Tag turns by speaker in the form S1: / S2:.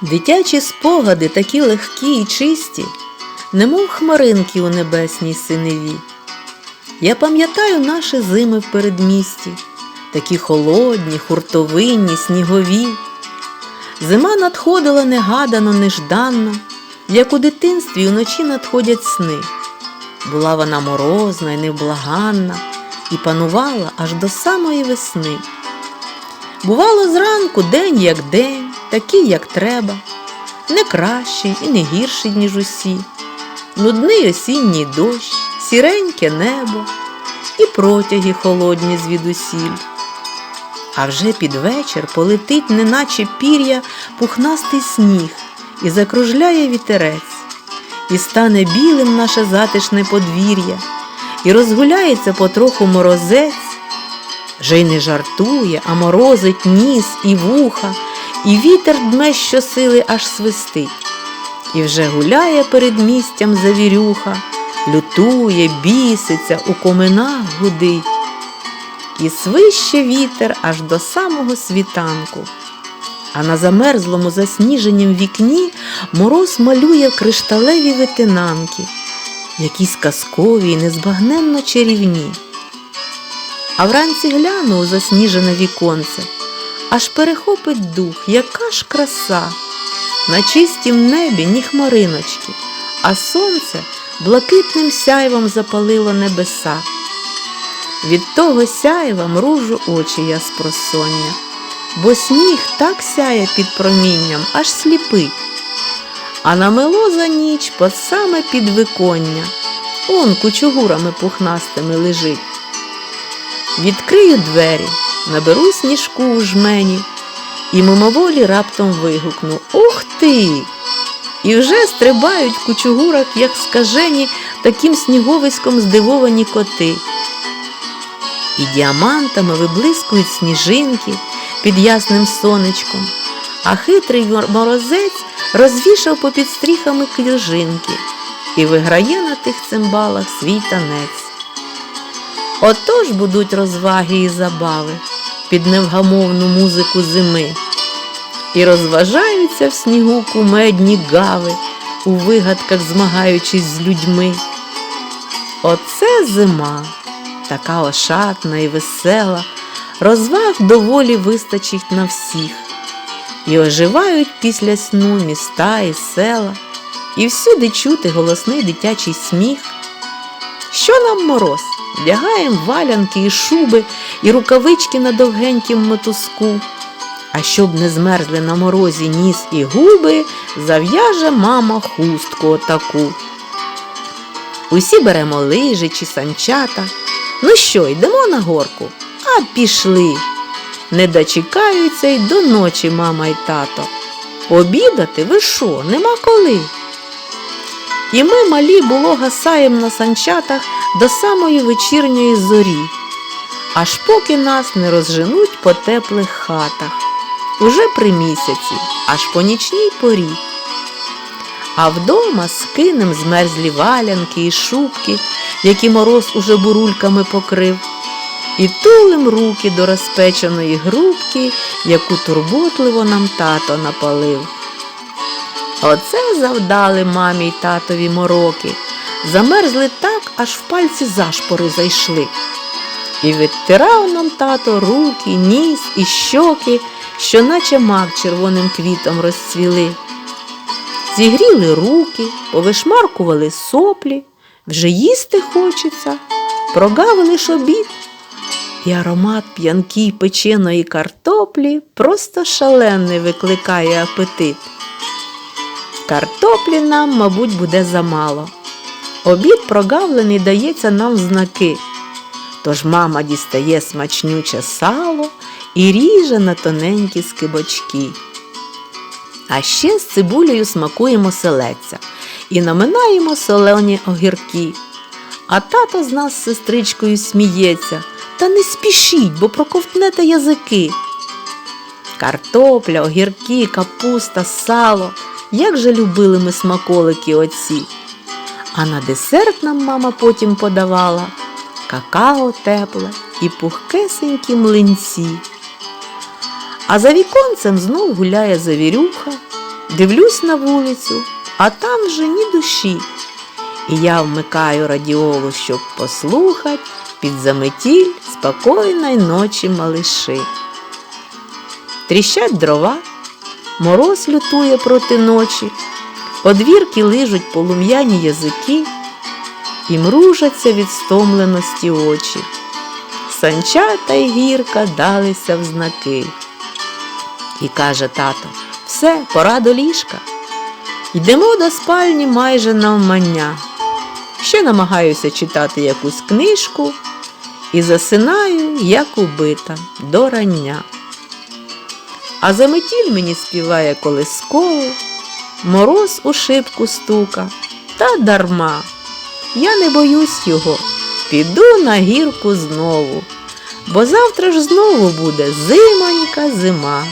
S1: Дитячі спогади такі легкі і чисті, немов хмаринки у небесній синеві. Я пам'ятаю наші зими в передмісті, такі холодні, хуртовинні, снігові. Зима надходила негадано, нежданно, як у дитинстві вночі надходять сни. Була вона морозна і невблаганна, і панувала аж до самої весни. Бувало зранку день як день, такий, як треба, не кращий і не гірший, ніж усі, нудний осінній дощ, сіреньке небо і протяги холодні звідусіль. А вже під вечір полетить, неначе пір'я, пухнастий сніг і закружляє вітерець, і стане білим наше затишне подвір'я, і розгуляється потроху морозець. Вже й не жартує, а морозить ніс і вуха, і вітер дме щосили аж свистить. І вже гуляє перед містям завірюха, лютує, біситься, у коминах гудить. І свище вітер аж до самого світанку. А на замерзлому засніженім вікні мороз малює кришталеві витинанки, якісь казкові й незбагненно чарівні. А вранці гляну у засніжене віконце, аж перехопить дух, яка ж краса. На чистім небі ні хмариночки, а сонце блакитним сяйвом запалило небеса. Від того сяйва мружу очі я з просоння, бо сніг так сяє під промінням, аж сліпить. А намело за ніч по саме підвиконня, он кучугурами пухнастими лежить. Відкрию двері, наберу сніжку у жмені і мимоволі раптом вигукну Ух ти! І вже стрибають в кучугурах, як скажені, таким сніговиськом здивовані коти. І діамантами виблискують сніжинки під ясним сонечком, а хитрий морозець розвішав попід стріхами клюжинки і виграє на тих цимбалах свій танець. Отож будуть розваги і забави під невгамовну музику зими. І розважаються в снігу кумедні гави, у вигадках змагаючись з людьми. Оце зима, така ошатна і весела, розваг доволі вистачить на всіх. І оживають після сну міста і села, і всюди чути голосний дитячий сміх. Що нам мороз? Вдягаємо валянки і шуби, і рукавички на довгенькім мотузку. А щоб не змерзли на морозі ніс і губи, зав'яже мама хустку отаку. Усі беремо лижі чи санчата. Ну що, йдемо на горку? А пішли. Не дочекаються й до ночі мама й тато. Обідати ви що, нема коли? І ми малі було гасаєм на санчатах до самої вечірньої зорі, аж поки нас не розженуть по теплих хатах, уже при місяці, аж по нічній порі. А вдома скинем змерзлі валянки і шубки, які мороз уже бурульками покрив, і тулим руки до розпеченої грубки, яку турботливо нам тато напалив. Оце завдали мамі й татові мороки. Замерзли так, аж в пальці зашпори зайшли. І відтирав нам тато руки, ніс і щоки, що наче мак червоним квітом розцвіли. Зігріли руки, повишмаркували соплі, вже їсти хочеться, прогавили ж обід. І аромат п'янкій печеної картоплі просто шалений викликає апетит. Картоплі нам, мабуть, буде замало. Обід прогавлений дається нам знаки. Тож мама дістає смачнюче сало і ріже на тоненькі скибочки. А ще з цибулею смакуємо селеця і наминаємо солені огірки. А тато з нас з сестричкою сміється. Та не спішіть, бо проковтнете язики. Картопля, огірки, капуста, сало. Як же любили ми смаколики оці. А на десерт нам мама потім подавала какао тепле і пухкесенькі млинці. А за віконцем знов гуляє завірюха, Дивлюсь на вулицю, а там вже ні душі. І я вмикаю радіолу, щоб послухать під заметіль спокійної ночі малиши. Тріщать дрова, мороз лютує проти ночі, одвірки лижуть полум'яні язики і мружаться від стомленості очі. Санчата й гірка далися в знаки. І каже тато, все, пора до ліжка. Йдемо до спальні майже навмання. Ще намагаюся читати якусь книжку і засинаю, як убита, до рання. А заметіль мені співає колисково, мороз у шибку стука, та дарма. Я не боюсь його, піду на гірку знову, бо завтра ж знову буде зимонька зима.